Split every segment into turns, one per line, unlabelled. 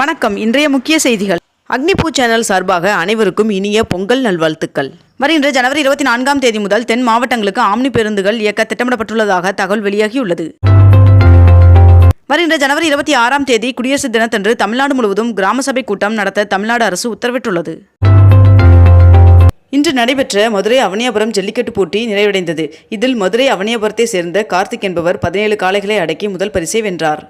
வணக்கம். இன்றைய முக்கிய செய்திகள். அக்னிபூ சேனல் சார்பாக அனைவருக்கும் இனிய பொங்கல் நல்வாழ்த்துக்கள். வருகின்ற ஜனவரி இருபத்தி நான்காம் தேதி முதல் தென் மாவட்டங்களுக்கு ஆம்னி பேருந்துகள் இயக்க திட்டமிடப்பட்டுள்ளதாக தகவல் வெளியாகியுள்ளது. வருகின்ற ஜனவரி இருபத்தி ஆறாம் தேதி குடியரசு தினத்தன்று தமிழ்நாடு முழுவதும் கிராம சபை கூட்டம் நடத்த தமிழ்நாடு அரசு உத்தரவிட்டுள்ளது. இன்று நடைபெற்ற மதுரை அவனியாபுரம் ஜல்லிக்கட்டு போட்டி நிறைவடைந்தது. இதில் மதுரை அவனியாபுரத்தை சேர்ந்த கார்த்திக் என்பவர் பதினேழு காளைகளை அடக்கி முதல் பரிசை வென்றார்.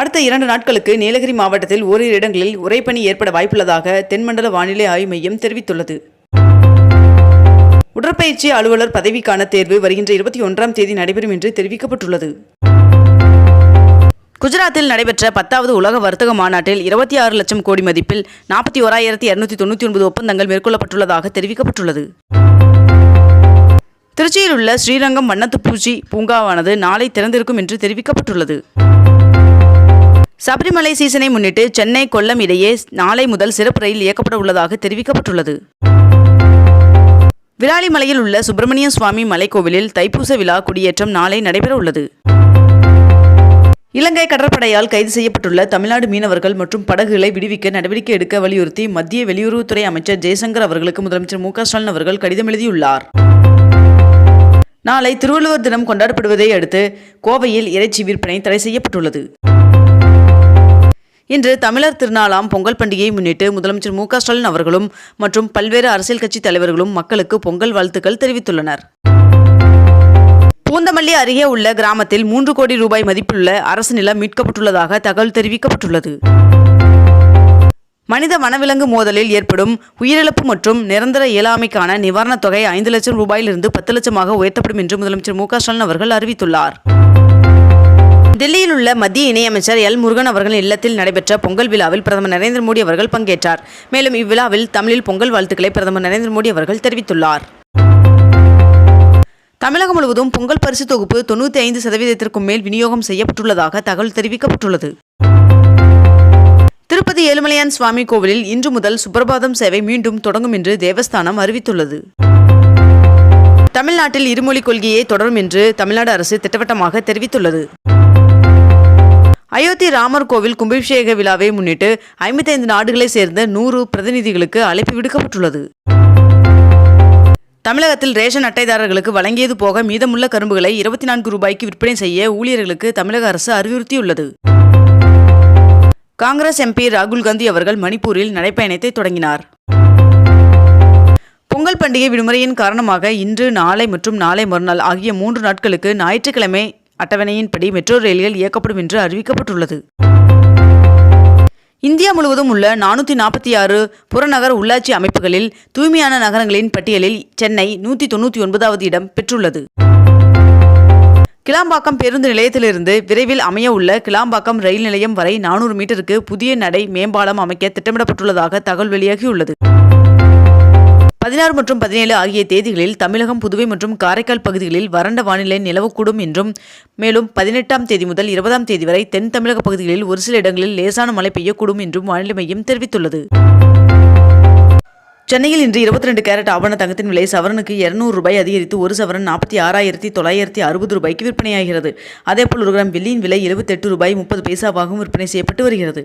அடுத்த இரண்டு நாட்களுக்கு நீலகிரி மாவட்டத்தில் ஓரிரு இடங்களில் உறைபனி ஏற்பட வாய்ப்புள்ளதாக தென்மண்டல வானிலை ஆய்வு மையம் தெரிவித்துள்ளது. உடற்பயிற்சி அலுவலர் பதவிக்கான தேர்வு வருகின்ற இருபத்தி ஒன்றாம் தேதி நடைபெறும் என்று தெரிவிக்கப்பட்டுள்ளது. குஜராத்தில் நடைபெற்ற பத்தாவது உலக வர்த்தக மாநாட்டில் இருபத்தி ஆறு லட்சம் கோடி மதிப்பில் நாற்பத்தி ஓராயிரத்தி இருநூத்தி தொண்ணூற்றி ஒன்பது ஒப்பந்தங்கள் மேற்கொள்ளப்பட்டுள்ளதாக தெரிவிக்கப்பட்டுள்ளது. திருச்சியில் உள்ள ஸ்ரீரங்கம் வண்ணத்து பூச்சி பூங்காவானது நாளை திறந்திருக்கும் என்று தெரிவிக்கப்பட்டுள்ளது. சபரிமலை சீசனை முன்னிட்டு சென்னை கொல்லம் இடையே நாளை முதல் சிறப்பு ரயில் இயக்கப்பட உள்ளதாக தெரிவிக்கப்பட்டுள்ளது. விராலிமலையில் உள்ள சுப்பிரமணிய சுவாமி மலைக்கோவிலில் தைப்பூச விழா குடியேற்றம் நாளை நடைபெற உள்ளது. இலங்கை கடற்படையால் கைது செய்யப்பட்டுள்ள தமிழ்நாடு மீனவர்கள் மற்றும் படகுகளை விடுவிக்க நடவடிக்கை எடுக்க வலியுறுத்தி மத்திய வெளியுறவுத்துறை அமைச்சர் ஜெய்சங்கர் அவர்களுக்கு முதலமைச்சர் மு ஸ்டாலின் அவர்கள் கடிதம் எழுதியுள்ளார். நாளை திருவள்ளுவர் தினம் கொண்டாடப்படுவதை அடுத்து கோவையில் இறைச்சி விற்பனை தடை செய்யப்பட்டுள்ளது. இன்று தமிழர் திருநாளாம் பொங்கல் பண்டிகையை முன்னிட்டு முதலமைச்சர் மு ஸ்டாலின் அவர்களும் மற்றும் பல்வேறு அரசியல் கட்சி தலைவர்களும் மக்களுக்கு பொங்கல் வாழ்த்துக்கள் தெரிவித்துள்ளனர். பூந்தமல்லி அருகே உள்ள கிராமத்தில் மூன்று கோடி ரூபாய் மதிப்புள்ள அரசு நிலம் மீட்கப்பட்டுள்ளதாக தகவல் தெரிவிக்கப்பட்டுள்ளது. மனித வனவிலங்கு மோதலில் ஏற்படும் உயிரிழப்பு மற்றும் நிரந்தர இயலாமைக்கான நிவாரணத் தொகை ஐந்து லட்சம் ரூபாயிலிருந்து பத்து லட்சமாக உயர்த்தப்படும் என்று முதலமைச்சர் மு ஸ்டாலின் அவர்கள் அறிவித்துள்ளார். டெல்லியில் உள்ள மத்திய இணையமைச்சர் எல். முருகன் அவர்களின் இல்லத்தில் நடைபெற்ற பொங்கல் விழாவில் பிரதமர் நரேந்திர மோடி அவர்கள் பங்கேற்றார். மேலும் இவ்விழாவில் தமிழில் பொங்கல் வாழ்த்துக்களை பிரதமர் நரேந்திர மோடி அவர்கள் தெரிவித்துள்ளார். தமிழகம் முழுவதும் பொங்கல் பரிசு தொகுப்பு தொண்ணூற்றி ஐந்து சதவீதத்திற்கும் மேல் விநியோகம் செய்யப்பட்டுள்ளதாக தகவல் தெரிவிக்கப்பட்டுள்ளது. திருப்பதி ஏழுமலையான் சுவாமி கோவிலில் இன்று முதல் சுப்பிரபாதம் சேவை மீண்டும் தொடங்கும் என்று தேவஸ்தானம் அறிவித்துள்ளது. தமிழ்நாட்டில் இருமொழிக் கொள்கையே தொடரும் என்று தமிழ்நாடு அரசு திட்டவட்டமாக தெரிவித்துள்ளது. அயோத்தி ராமர் கோவில் கும்பாபிஷேக விழாவை முன்னிட்டு ஐம்பத்தைந்து நாடுகளை சேர்ந்த நூறு பிரதிநிதிகளுக்கு அழைப்பு விடுக்கப்பட்டுள்ளது. தமிழகத்தில் ரேஷன் அட்டைதாரர்களுக்கு வழங்கியது போக மீதமுள்ள கரும்புகளை இருபத்தி நான்கு ரூபாய்க்கு விற்பனை செய்ய ஊழியர்களுக்கு தமிழக அரசு அறிவுறுத்தியுள்ளது. காங்கிரஸ் எம்பி ராகுல் காந்தி அவர்கள் மணிப்பூரில் நடைப்பயணத்தை தொடங்கினார். பொங்கல் பண்டிகை விடுமுறையின் காரணமாக இன்று நாளை மற்றும் நாளை மறுநாள் ஆகிய மூன்று நாட்களுக்கு ஞாயிற்றுக்கிழமை அட்டவணையின்படி மெட்ரோ ரயில்கள் இயக்கப்படும் என்று அறிவிக்கப்பட்டுள்ளது. இந்தியா முழுவதும் உள்ள நானூற்றி நாற்பத்தி ஆறு புறநகர் உள்ளாட்சி அமைப்புகளில் தூய்மையான நகரங்களின் பட்டியலில் சென்னை நூற்றி தொண்ணூற்றி ஒன்பதாவது இடம் பெற்றுள்ளது. கிளாம்பாக்கம் பேருந்து நிலையத்திலிருந்து விரைவில் அமைய உள்ள கிளாம்பாக்கம் ரயில் நிலையம் வரை நானூறு மீட்டருக்கு புதிய நடை மேம்பாலம் அமைக்க திட்டமிடப்பட்டுள்ளதாக தகவல் வெளியாகியுள்ளது. பதினாறு மற்றும் பதினேழு ஆகிய தேதிகளில் தமிழகம் புதுவை மற்றும் காரைக்கால் பகுதிகளில் வறண்ட வானிலை நிலவக்கூடும் என்றும் மேலும் பதினெட்டாம் தேதி முதல் இருபதாம் தேதி வரை தென் தமிழக பகுதிகளில் ஒரு சில இடங்களில் லேசான மழை பெய்யக்கூடும் என்றும் வானிலை மையம் தெரிவித்துள்ளது. சென்னையில் இன்று இருபத்தி ரெண்டு கேரட் ஆபண தங்கத்தின் விலை சவரனுக்கு இருநூறு ரூபாய் அதிகரித்து ஒரு சவரன் நாற்பத்தி ஆறாயிரத்தி தொள்ளாயிரத்தி அறுபது ரூபாய்க்கு விற்பனையாகிறது. அதேபோல் ஒரு கிராம் வெள்ளியின் விலை எழுபத்தெட்டு ரூபாய் முப்பது பைசாவாகவும் விற்பனை செய்யப்பட்டு வருகிறது.